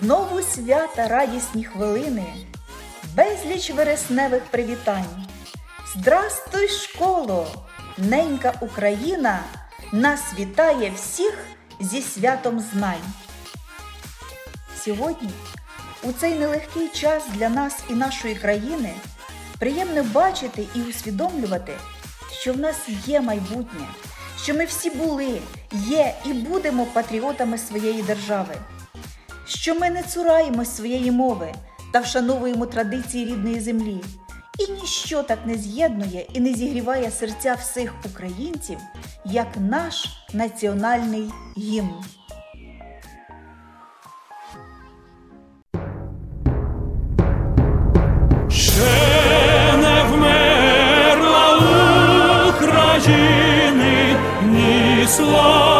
Знову свята радісні хвилини, безліч вересневих привітань. Здрастуй, школо! Ненька Україна нас вітає всіх зі святом знань. Сьогодні, у цей нелегкий час для нас і нашої країни, приємно бачити і усвідомлювати, що в нас є майбутнє, що ми всі були, є і будемо патріотами своєї держави, що ми не цураємось своєї мови та вшановуємо традиції рідної землі. І ніщо так не з'єднує і не зігріває серця всіх українців, як наш національний гімн. Ще не вмерла слава,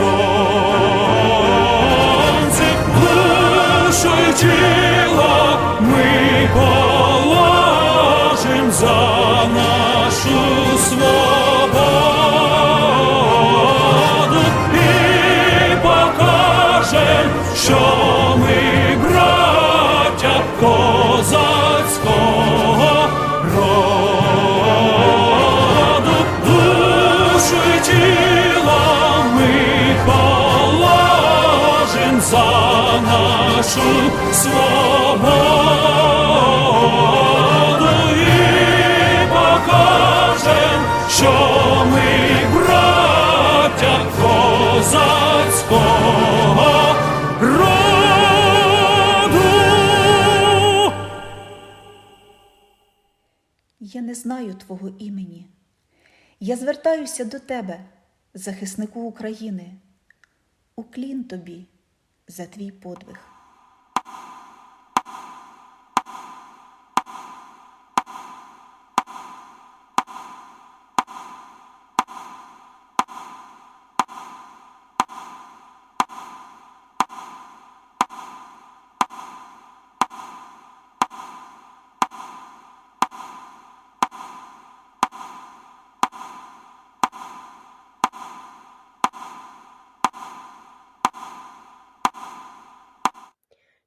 нашу свободу і покажем, що ми браття козацького роду. Я не знаю твого імені. Я звертаюся до тебе, захиснику України. Уклін тобі за твій подвиг.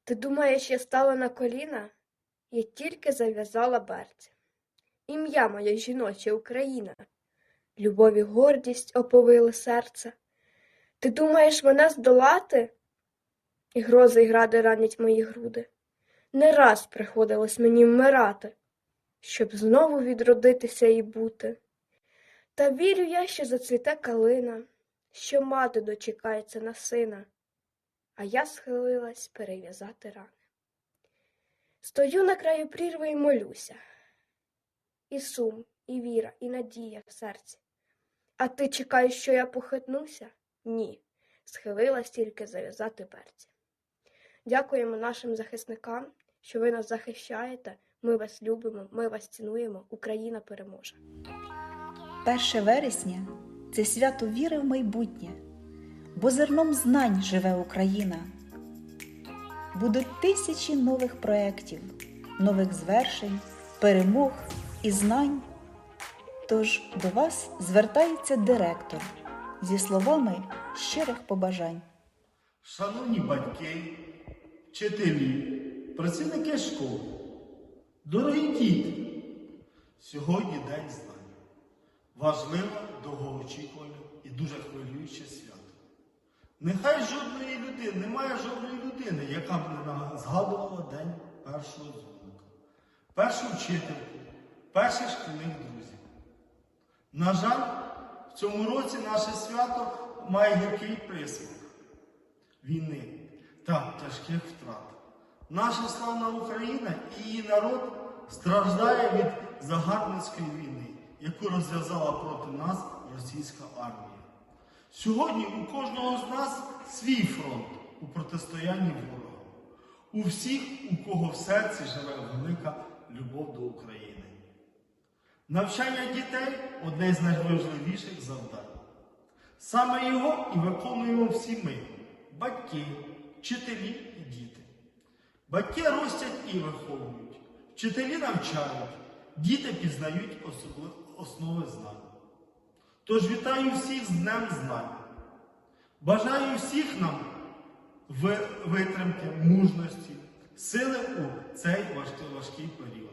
Ти думаєш, я стала на коліна? Я тільки зав'язала берці. Ім'я моє жіноче Україна, любов і гордість оповили серце. Ти думаєш мене здолати? І грози й гради ранять мої груди. Не раз приходилось мені вмирати, щоб знову відродитися і бути. Та вірю я, що зацвіте калина, що мати дочекається на сина а я схилилась перев'язати рани. Стою на краю прірви і молюся. І сум, і віра, і надія в серці. А ти чекаєш, що я похитнуся? Ні, схилилась тільки зав'язати берці. Дякуємо нашим захисникам, що ви нас захищаєте. Ми вас любимо, ми вас цінуємо. Україна переможе. 1 вересня це свято віри в майбутнє, бо зерном знань живе Україна. Будуть тисячі нових проєктів, нових звершень, перемог і знань. Тож до вас звертається директор зі словами щирих побажань. Шановні батьки, вчителі, працівники школи, дорогі діти, сьогодні День знань. Важливе, довгоочікуване і дуже хвилююче свято. Нехай жодної людини, немає жодної людини, яка б не згадувала День першого дзвоника, першу вчительку, перших шкільних друзів. На жаль, в цьому році наше свято має гіркий присмак війни та тяжких втрат. Наша славна Україна і її народ страждає від загарбницької війни, яку розв'язала проти нас російська армія. Сьогодні у кожного з нас свій фронт у протистоянні ворога. У всіх, у кого в серці живе велика любов до України. Навчання дітей одне з найважливіших завдань. Саме його і виконуємо всі ми, батьки, вчителі і діти. Батьки ростять і виховують, вчителі навчають, діти пізнають основи знань. Тож вітаю всіх з Днем Знань. Бажаю всіх нам витримки, мужності, сили у цей важкий, важкий період.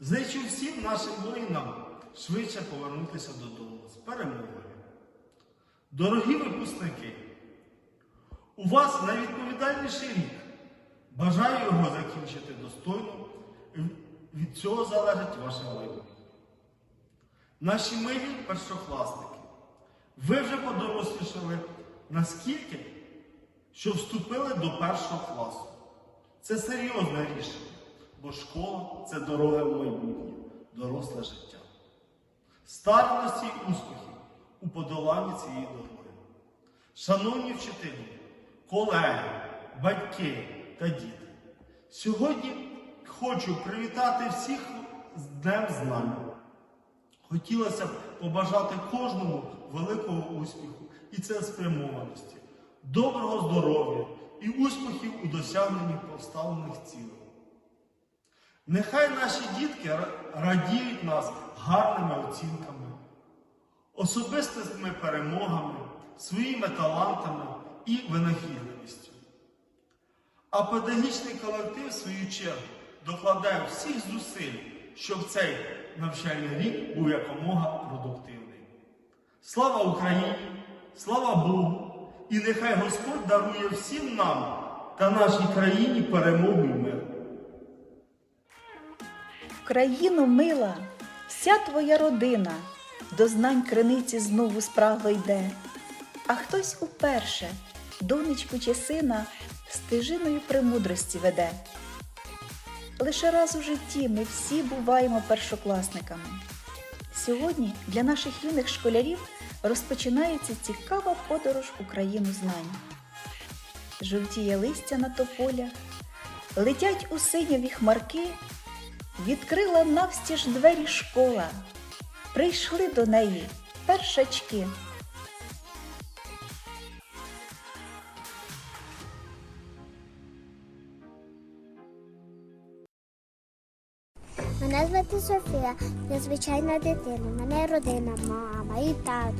Зичу всім нашим воїнам швидше повернутися додому з перемогою. Дорогі випускники, у вас найвідповідальніший рік. Бажаю його закінчити достойно. Від цього залежить ваше майбутнє. Наші милі першокласники, ви вже подорослішали наскільки, що вступили до першого класу. Це серйозне рішення, бо школа це дорога в майбутнє, доросле життя. Старості й успіхів у подоланні цієї дороги. Шановні вчителі, колеги, батьки та діти, сьогодні хочу привітати всіх з Днем Знань. Хотілося б побажати кожному великого успіху і цілеспрямованості, доброго здоров'я і успіхів у досягненні поставлених цілей. Нехай наші дітки радіють нас гарними оцінками, особистими перемогами, своїми талантами і винахідливістю. А педагогічний колектив, в свою чергу, докладає всіх зусиль, щоб цей навчальний рік був якомога продуктивний. Слава Україні! Слава Богу! І нехай Господь дарує всім нам та нашій країні перемогу і мир. Країно мила, вся твоя родина до знань криниці знову спрагло йде, а хтось уперше донечку чи сина стежиною премудрості веде. Лише раз у житті ми всі буваємо першокласниками. Сьогодні для наших юних школярів розпочинається цікава подорож у країну знань. Жовтіє листя на тополях, летять у синяві хмарки, відкрила навстіж двері школа. Прийшли до неї першачки. Звати Софія, я звичайна дитина. Мене родина, мама і тато.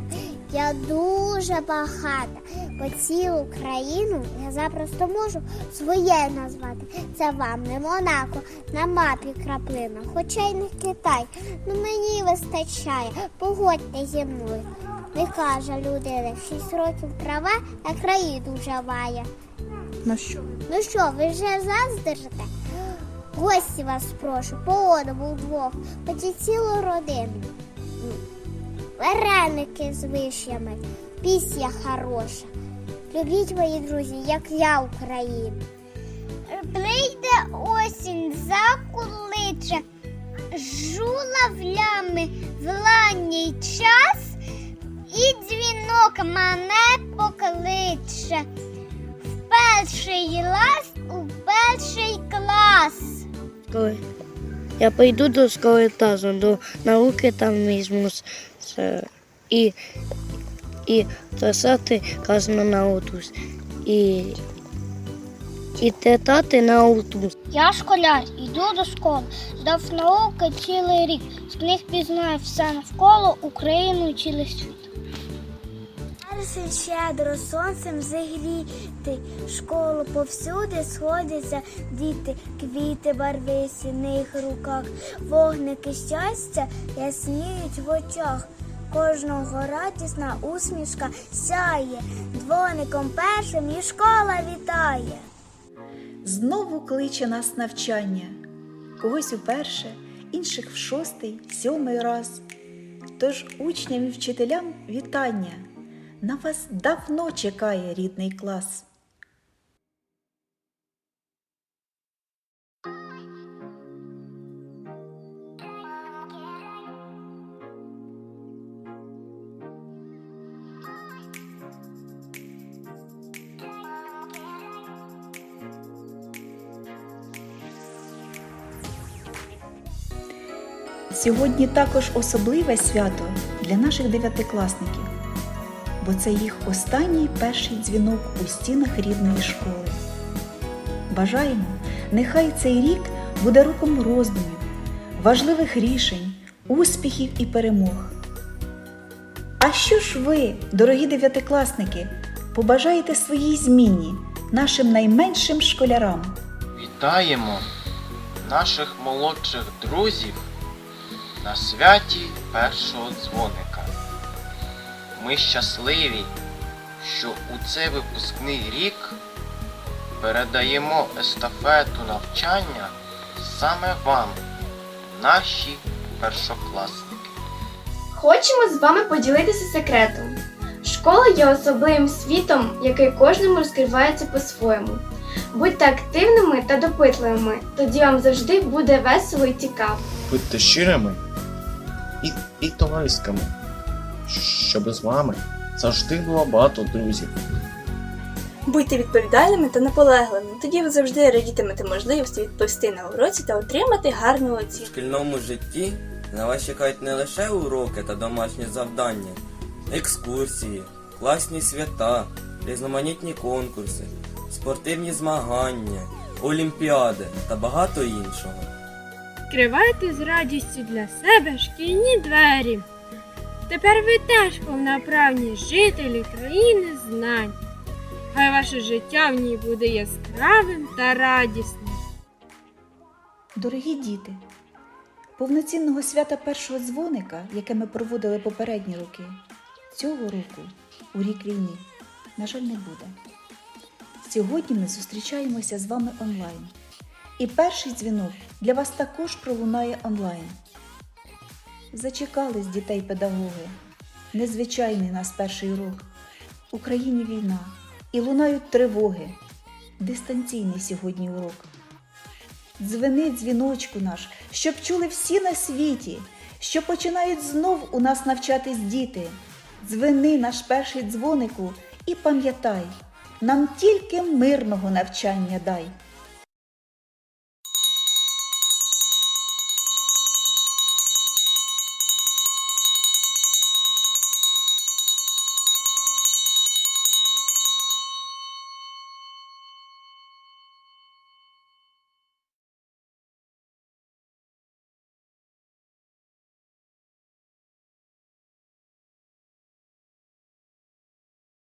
Я дуже багата, бо цілу країну я запросто можу своє назвати. Це вам не Монако, на мапі краплина, хоча й не Китай. Ну мені вистачає, погодьте зі мною. Не каже людина, шість років права на країну вживає. Ну що? Ну що, ви вже заздрите? Гості вас прошу, по одному вдвох, хоч цілу родину. Вареники з вишнями, пісня хороша. Любіть мої друзі, як я Україну. Прийде осінь, закуличе, журавлями в ланній час, і дзвінок мене покличе в перший раз у перший клас. Коли я пойду до школи тазу, до науки там візьму і, і писати космонавтус. І, і тетати на аутус. Я школяр, йду до школи, здав науки цілий рік. З них пізнаю все навколо Україну цілий світ. Перший щедро сонцем зігріти, школу повсюди сходяться діти, квіти барвисі в них руках, вогники щастя ясніють в очах. Кожного радісна усмішка сяє, дзвоником першим і школа вітає. Знову кличе нас навчання, когось уперше, інших в шостий, сьомий раз. Тож учням і вчителям вітання. На вас давно чекає рідний клас. Сьогодні також особливе свято для наших дев'ятикласників бо це їх останній перший дзвінок у стінах рідної школи. Бажаємо, нехай цей рік буде роком роздумів, важливих рішень, успіхів і перемог. А що ж ви, дорогі дев'ятикласники, побажаєте своїй зміні нашим найменшим школярам? Вітаємо наших молодших друзів на святі першого дзвоника. Ми щасливі, що у цей випускний рік передаємо естафету навчання саме вам, наші першокласники. Хочемо з вами поділитися секретом. Школа є особливим світом, який кожному розкривається по-своєму. Будьте активними та допитливими, тоді вам завжди буде весело і цікаво. Будьте щирими і, і товариськими, щоб з вами завжди було багато друзів. Будьте відповідальними та наполегливими, тоді ви завжди радітимете можливості відповісти на уроці та отримати гарну У оцінку. шкільному житті на вас чекають не лише уроки та домашні завдання, екскурсії, класні свята, різноманітні конкурси, спортивні змагання, олімпіади та багато іншого. Відкривайте з радістю для себе шкільні двері. Тепер ви теж повноправні жителі країни знань. Хай ваше життя в ній буде яскравим та радісним. Дорогі діти, повноцінного свята першого дзвоника, яке ми проводили попередні роки, цього року, у рік війни, на жаль, не буде. Сьогодні ми зустрічаємося з вами онлайн. І перший дзвінок для вас також пролунає онлайн. Зачекались дітей педагоги. Незвичайний нас перший урок. В Україні війна і лунають тривоги. Дистанційний сьогодні урок. Дзвени дзвіночку наш, щоб чули всі на світі, що починають знов у нас навчатись діти. Дзвени наш перший дзвонику і пам'ятай, нам тільки мирного навчання дай.